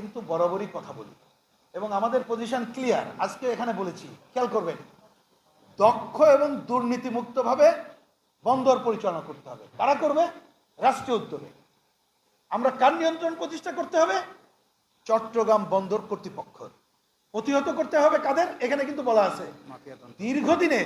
কিন্তু বরাবরই কথা বলি। এবং আমাদের পজিশন ক্লিয়ার আজকে এখানে বলেছি খেয়াল করবেন দক্ষ এবং দুর্নীতিমুক্তভাবে বন্দর পরিচালনা করতে হবে। কারা করবে? রাষ্ট্রীয় উদ্যোগে। আমরা কার নিয়ন্ত্রণ প্রতিষ্ঠা করতে হবে? চট্টগ্রাম বন্দর কর্তৃপক্ষ। প্রতিহত করতে হবে কাদের? এখানে কিন্তু বলা আছে। দীর্ঘদিনে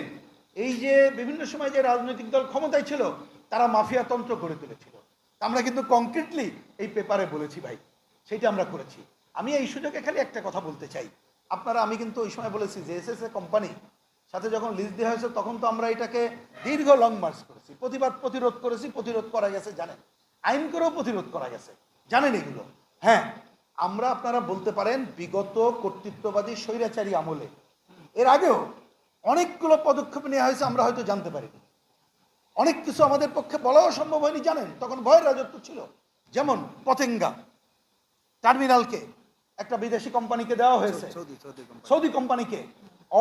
এই যে বিভিন্ন সময় যে রাজনৈতিক দল ক্ষমতায় ছিল তারা মাফিয়া তন্ত্র গড়ে তুলেছিল। আমরা কিন্তু কংক্রিটলি এই পেপারে বলেছি ভাই। সেটা আমরা করেছি। আমি এই সুযোগে খালি একটা কথা বলতে চাই। আপনারা, আমি কিন্তু ওই সময় বলেছি যে এস কোম্পানি সাথে যখন লিজ দেওয়া হয়েছে, তখন তো আমরা এটাকে দীর্ঘ লং মার্চ করেছি। প্রতিবাদ প্রতিরোধ করেছি, প্রতিরোধ করা গেছে, জানেন। আইন করেও প্রতিরোধ করা গেছে। জানেন এগুলো? হ্যাঁ আমরা আপনারা বলতে পারেন, বিগত কর্তৃত্ববাদী স্বৈরাচারী আমলে। এর আগেও অনেকগুলো পদক্ষেপ নেওয়া হয়েছে, আমরা হয়তো জানতে পারিনি। অনেক কিছু আমাদের পক্ষে বলাও সম্ভব হয়নি, জানেন। তখন ভয়ের রাজত্ব ছিল। যেমন পতেঙ্গা। টার্মিনালকে একটা বিদেশি কোম্পানিকে দেওয়া হয়েছে। সৌদি কোম্পানিকে।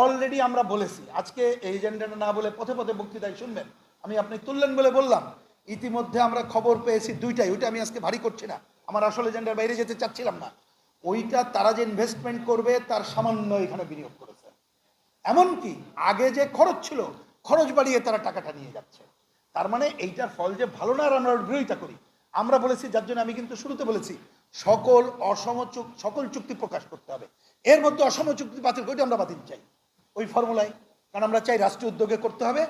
অলরেডি আমরা বলেছি আজকে এই এজেন্ডাটা না বলে পথে পথে বক্তৃতায় শুনবেন। আমি আপনি তুললেন বলে বললাম ইতিমধ্যে আমরা খবর পেয়েছি দুইটাই ওইটা আমি আজকে ভারী করছি না। আমার আসল এজেন্ডার বাইরে যেতে চাচ্ছিলাম না। ওইটা তারা যে ইনভেস্টমেন্ট করবে তার সামান্য এখানে বিনিয়োগ করেছে। এমনকি আগে যে খরচ ছিল খরচ বাড়িয়ে তারা টাকাটা নিয়ে যাচ্ছে। তার মানে এইটার ফল যে ভালো না আর আমরা বিরোধিতা করি। আমরা বলেছি যার জন্য আমি কিন্তু শুরুতে বলেছি সকল অসম সকল চুক্তি প্রকাশ করতে হবে। এর মধ্যে অসম চুক্তি বাতিল করে আমরা বাতিল চাই। ওই ফর্মুলায়। কারণ আমরা চাই রাষ্ট্রীয় উদ্যোগে করতে হবে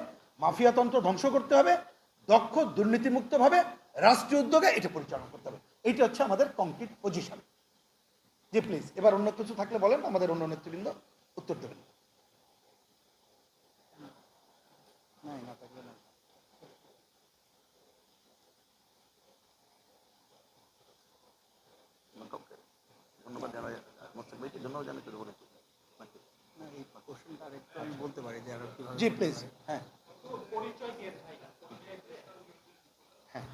মাফিয়াতন্ত্র ধ্বংস করতে হবে, দক্ষ দুর্নীতিমুক্তভাবে রাষ্ট্রীয় উদ্যোগে এটা পরিচালনা করতে হবে। এইটা হচ্ছে আমাদের কংক্রিট পজিশন জি প্লিজ এবার অন্য কিছু থাকলে বলেন, আমাদের অন্য নেতৃবৃন্দ উত্তর দেবেন। না থাকলে না ধন্যবাদ জানাই বলতে পারি যে আরও জি প্লিজ হ্যাঁ। হ্যাঁ।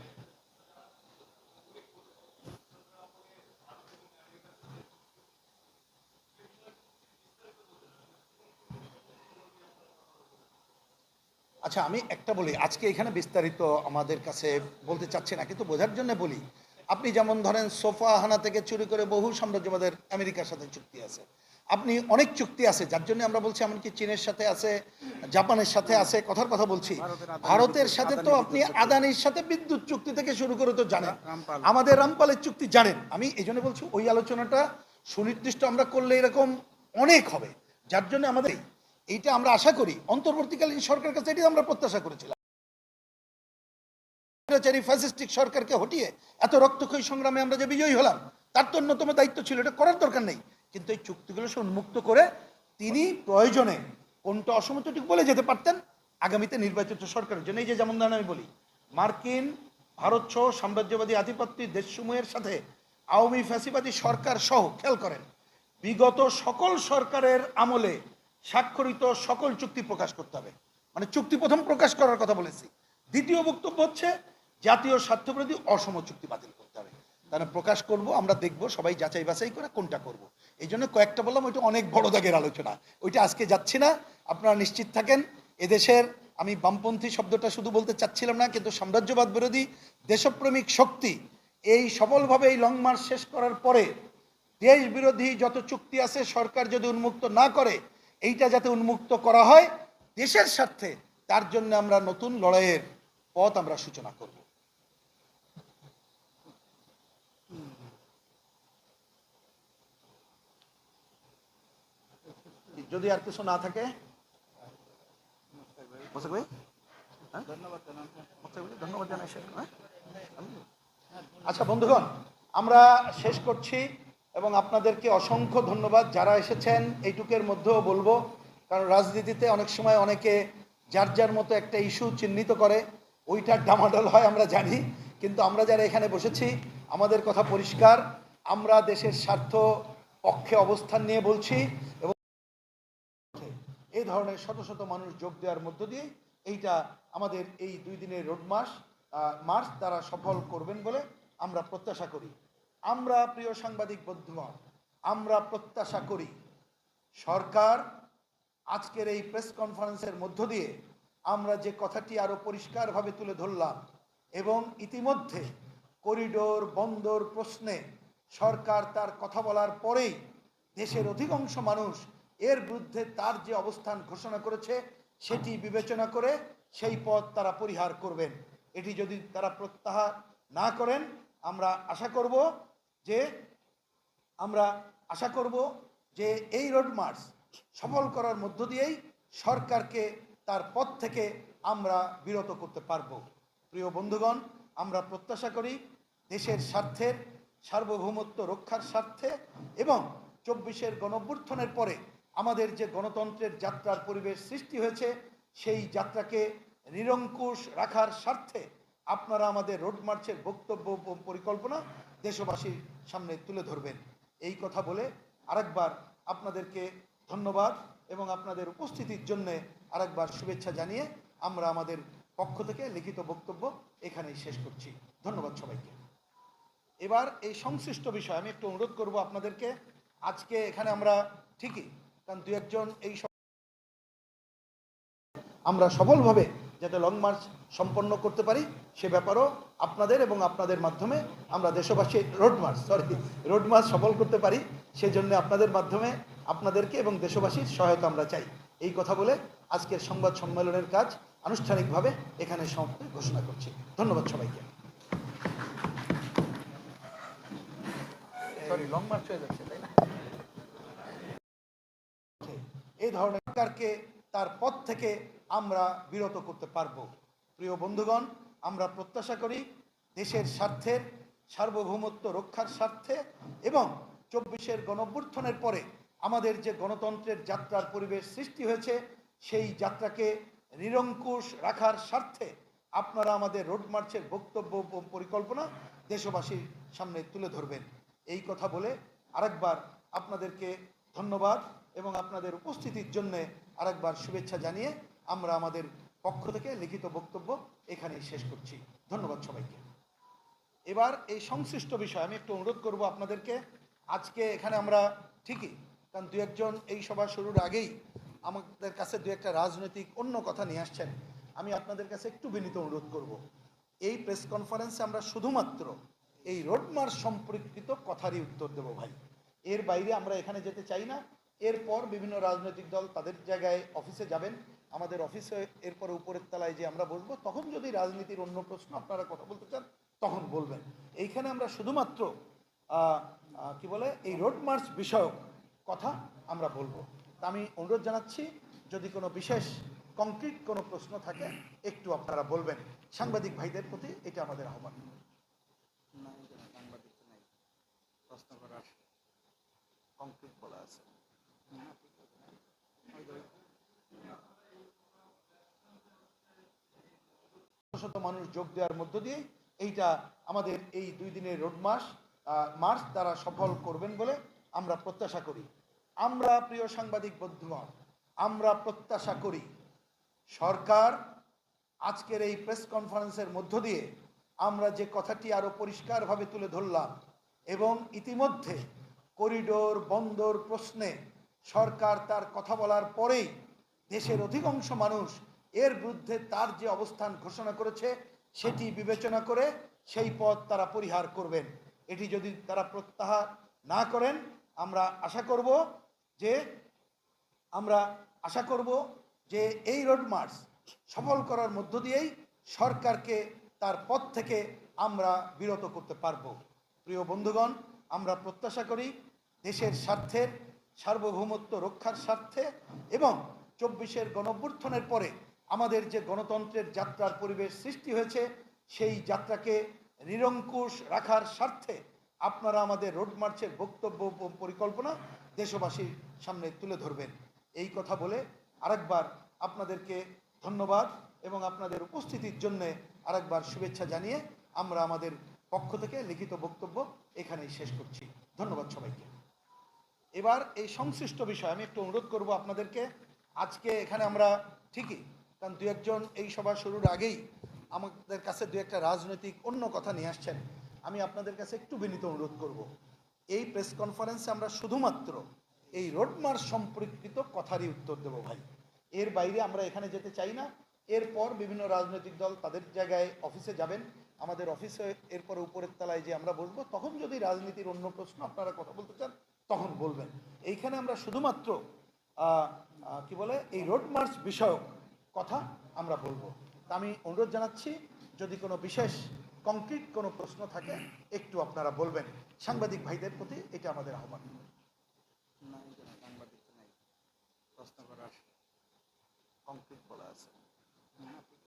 আচ্ছা আমি একটা বলি আজকে এখানে বিস্তারিত আমাদের কাছে বলতে চাচ্ছি না কিন্তু বোঝার জন্য বলি আপনি যেমন ধরেন সোফা হানা থেকে চুরি করে বহু সাম্রাজ্যবাদের আমেরিকার সাথে চুক্তি আছে। আপনি অনেক চুক্তি আছে যার জন্য আমরা বলছি এমনকি চীনের সাথে আছে জাপানের সাথে আছে কথার কথা বলছি। ভারতের সাথে তো আপনি আদানির সাথে বিদ্যুৎ চুক্তি থেকে শুরু করে তো জানেন। আমাদের রামপালের চুক্তি জানেন। আমি এই জন্য বলছি ওই আলোচনাটা সুনির্দিষ্ট আমরা করলে এরকম অনেক হবে। যার জন্য আমাদের এইটা আমরা আশা করি। অন্তর্বর্তীকালীন সরকার কাছে এটি আমরা প্রত্যাশা করেছিলাম। স্বৈরাচারী ফ্যাসিস্টিক সরকারকে হটিয়ে এত রক্তক্ষয়ী সংগ্রামে আমরা যে বিজয়ী হলাম, তার তো অন্যতম দায়িত্ব ছিল, এটা করার দরকার নেই। কিন্তু এই চুক্তিগুলো সে উন্মুক্ত করে তিনি প্রয়োজনে কোনটা অসমতুটিক বলে যেতে পারতেন আগামীতে নির্বাচিত সরকারের জন্য। এই যে যেমন ধরেন আমি বলি, মার্কিন, ভারত সহ সাম্রাজ্যবাদী আধিপত্য দেশসমূহের সাথে আওয়ামী ফ্যাসিবাদী সরকার সহ খেয়াল করেন, বিগত সকল সরকারের আমলে স্বাক্ষরিত সকল চুক্তি প্রকাশ করতে হবে। মানে চুক্তি প্রথম প্রকাশ করার কথা বলেছি। দ্বিতীয় বক্তব্য হচ্ছে জাতীয় স্বার্থবিরোধী অসম চুক্তি বাতিল করতে হবে। তাহলে প্রকাশ করব, আমরা দেখব, সবাই যাচাই বাছাই করে কোনটা করব। এই জন্য কয়েকটা বললাম, ওইটা অনেক বড় দাগের আলোচনা। ওইটা আজকে যাচ্ছি না, আপনারা নিশ্চিত থাকেন, এদেশের আমি বামপন্থী শব্দটা শুধু বলতে চাচ্ছিলাম না, কিন্তু সাম্রাজ্যবাদ বিরোধী দেশপ্রেমিক শক্তি এই সফলভাবে এই লং মার্চ শেষ করার পরে দেশ বিরোধী যত চুক্তি আছে, সরকার যদি উন্মুক্ত না করে, এইটা যাতে উন্মুক্ত করা হয় দেশের স্বার্থে, তার জন্য আমরা নতুন লড়াইয়ের পথ আমরা সূচনা করব। যদি আর কিছু না থাকে? হ্যাঁ? হ্যাঁ? আচ্ছা বন্ধুগণ, আমরা শেষ করছি এবং আপনাদেরকে অসংখ্য ধন্যবাদ যারা এসেছেন। এইটুকের মধ্যেও বলব, কারণ রাজনীতিতে অনেক সময় অনেকে যার যার মতো একটা ইস্যু চিহ্নিত করে, ওইটার ডামাডল হয়, আমরা জানি। কিন্তু আমরা যারা এখানে বসেছি, আমাদের কথা পরিষ্কার। আমরা দেশের স্বার্থ পক্ষে অবস্থান নিয়ে বলছি এবং ধরনের শত শত মানুষ যোগ দেওয়ার মধ্য দিয়ে এইটা আমাদের এই দুই দিনের রোড মাস মার্চ তারা সফল করবেন বলে আমরা প্রত্যাশা করি। আমরা প্রিয় সাংবাদিক বন্ধুগণ, আমরা প্রত্যাশা করি সরকার আজকের এই প্রেস কনফারেন্সের মধ্য দিয়ে আমরা যে কথাটি আরও পরিষ্কারভাবে তুলে ধরলাম এবং ইতিমধ্যে করিডোর, বন্দর প্রশ্নে সরকার তার কথা বলার পরেই দেশের অধিকাংশ মানুষ এর বিরুদ্ধে তার যে অবস্থান ঘোষণা করেছে, সেটি বিবেচনা করে সেই পথ তারা পরিহার করবেন। এটি যদি তারা প্রত্যাহার না করেন, আমরা আশা করব যে, আমরা আশা করব যে এই রোড মার্চ সফল করার মধ্য দিয়েই সরকারকে তার পথ থেকে আমরা বিরত করতে পারব। প্রিয় বন্ধুগণ, আমরা প্রত্যাশা করি দেশের স্বার্থের সার্বভৌমত্ব রক্ষার স্বার্থে এবং চব্বিশের গণঅভ্যুত্থানের পরে আমাদের যে গণতন্ত্রের যাত্রার পরিবেশ সৃষ্টি হয়েছে, সেই যাত্রাকে নিরঙ্কুশ রাখার স্বার্থে আপনারা আমাদের রোড মার্চের বক্তব্য পরিকল্পনা দেশবাসীর সামনে তুলে ধরবেন। এই কথা বলে আরেকবার আপনাদেরকে ধন্যবাদ এবং আপনাদের উপস্থিতির জন্যে আরেকবার শুভেচ্ছা জানিয়ে আমরা আমাদের পক্ষ থেকে লিখিত বক্তব্য এখানেই শেষ করছি। ধন্যবাদ সবাইকে। এবার এই সংশ্লিষ্ট বিষয় আমি একটু অনুরোধ করব আপনাদেরকে। আজকে এখানে আমরা ঠিকই কারণ দু একজন এই আমরা সফলভাবে যাতে লং মার্চ সম্পন্ন করতে পারি, সে ব্যাপারও আপনাদের এবং আপনাদের মাধ্যমে আমরা দেশবাসী road march sorry road march সফল করতে পারি, সেজন্য আপনাদের মাধ্যমে আপনাদেরকে এবং দেশবাসীর সহায়তা আমরা চাই। এই কথা বলে আজকের সংবাদ সম্মেলনের কাজ আনুষ্ঠানিকভাবে এখানে সমাপ্তি ঘোষণা করছি। ধন্যবাদ সবাইকে। সরি লং মার্চ হয়ে যাচ্ছে, তাই না? এই ধরনের সরকারকে তার পথ থেকে আমরা বিরত করতে পারব। প্রিয় বন্ধুগণ, আমরা প্রত্যাশা করি দেশের স্বার্থের সার্বভৌমত্ব রক্ষার স্বার্থে এবং চব্বিশের গণঅভ্যুত্থানের পরে আমাদের যে গণতন্ত্রের যাত্রার পরিবেশ সৃষ্টি হয়েছে, সেই যাত্রাকে নিরঙ্কুশ রাখার স্বার্থে আপনারা আমাদের রোড মার্চের বক্তব্য পরিকল্পনা দেশবাসীর সামনে তুলে ধরবেন। এই কথা বলে আরেকবার আপনাদেরকে ধন্যবাদ। এবং আপনাদের উপস্থিতির জন্য আরেকবার শুভেচ্ছা জানিয়ে আমরা আমাদের পক্ষ থেকে লিখিত বক্তব্য এখানেই শেষ করছি। ধন্যবাদ সবাইকে। এবার এই সংশ্লিষ্ট বিষয় আমি একটু অনুরোধ করব আপনাদেরকে। আজকে এখানে আমরা ঠিকই, কারণ দু একজন এই সভা শুরুর আগেই আমাদের কাছে দু একটা রাজনৈতিক অন্য কথা নিয়ে আসছেন। আমি আপনাদের কাছে একটু বিনীত অনুরোধ করব। এই প্রেস কনফারেন্সে আমরা শুধুমাত্র এই রোডমার্চ সম্পর্কিত কথারই উত্তর দেব ভাই। এর বাইরে আমরা এখানে যেতে চাই না। এরপর বিভিন্ন রাজনৈতিক দল তাদের জায়গায় অফিসে যাবেন। আমাদের অফিসে এরপরে উপরের তলায় যে আমরা বসবো তখন যদি রাজনীতির অন্য প্রশ্ন আপনারা কথা বলতে চান, তখন বলবেন। এইখানে আমরা শুধুমাত্র কি বলে, এই রোড মার্চ বিষয়ক কথা আমরা বলব। তা আমি অনুরোধ জানাচ্ছি, যদি কোনো বিশেষ কংক্রিট কোনো প্রশ্ন থাকে, একটু আপনারা বলবেন। সাংবাদিক ভাইদের প্রতি এটা আমাদের আহ্বান। সাংবাদিক প্রশ্ন করার কংক্রিট বলা আছে। শত মানুষ যোগ দেওয়ার মধ্য দিয়ে এইটা আমাদের এই দুই দিনের রোড মাস মার্চ তারা সফল করবেন বলে আমরা প্রত্যাশা করি। আমরা প্রিয় সাংবাদিক বন্ধুগণ, আমরা প্রত্যাশা করি সরকার আজকের এই প্রেস কনফারেন্সের মধ্য দিয়ে আমরা যে কথাটি আরও পরিষ্কারভাবে তুলে ধরলাম এবং ইতিমধ্যে করিডোর বন্দর প্রশ্নে সরকার তার কথা বলার পরেই দেশের অধিকাংশ মানুষ এর বিরুদ্ধে তার যে অবস্থান ঘোষণা করেছে, সেটি বিবেচনা করে সেই পথ তারা পরিহার করবেন। এটি যদি তারা প্রত্যাহার না করেন, আমরা আশা করব যে, আমরা আশা করব যে এই রোড মার্চ সফল করার মধ্য দিয়েই সরকারকে তার পথ থেকে আমরা বিরত করতে পারব। প্রিয় বন্ধুগণ, আমরা প্রত্যাশা করি দেশের স্বার্থের সার্বভৌমত্ব রক্ষার স্বার্থে এবং চব্বিশের গণঅভ্যুত্থানের পরে আমাদের যে গণতন্ত্রের যাত্রার পরিবেশ সৃষ্টি হয়েছে, সেই যাত্রাকে নিরঙ্কুশ রাখার স্বার্থে আপনারা আমাদের রোড মার্চের বক্তব্য পরিকল্পনা দেশবাসীর সামনে তুলে ধরবেন। এই কথা বলে আরেকবার আপনাদেরকে ধন্যবাদ এবং আপনাদের উপস্থিতির জন্য আরেকবার শুভেচ্ছা জানিয়ে আমরা আমাদের পক্ষ থেকে লিখিত বক্তব্য এখানেই শেষ করছি। ধন্যবাদ সবাইকে। এবার এই সংশ্লিষ্ট বিষয় আমি একটু অনুরোধ করব আপনাদেরকে। আজকে এখানে আমরা ঠিকই, কারণ দু একজন এই সভা শুরুর আগেই আমাদের কাছে দু একটা রাজনৈতিক অন্য কথা নিয়ে আসছেন। আমি আপনাদের কাছে একটু বিনীত অনুরোধ করব। এই প্রেস কনফারেন্সে আমরা শুধুমাত্র এই রোড মার্চ সম্পর্কিত কথারই উত্তর দেব ভাই। এর বাইরে আমরা এখানে যেতে চাই না। এরপর বিভিন্ন রাজনৈতিক দল তাদের জায়গায় অফিসে যাবেন। আমাদের অফিসে এরপর উপরের তলায় যে আমরা বসবো তখন যদি রাজনীতির অন্য প্রশ্ন আপনারা কথা বলতে চান তখন বলবেন। এইখানে আমরা শুধুমাত্র কি বলে, এই রোড মার্চ বিষয়ক কথা আমরা বলব। তা আমি অনুরোধ জানাচ্ছি, যদি কোনো বিশেষ কংক্রিট কোনো প্রশ্ন থাকে, একটু আপনারা বলবেন। সাংবাদিক ভাইদের প্রতি এটা আমাদের আহ্বান। প্রশ্ন করার কংক্রিট বলা আছে।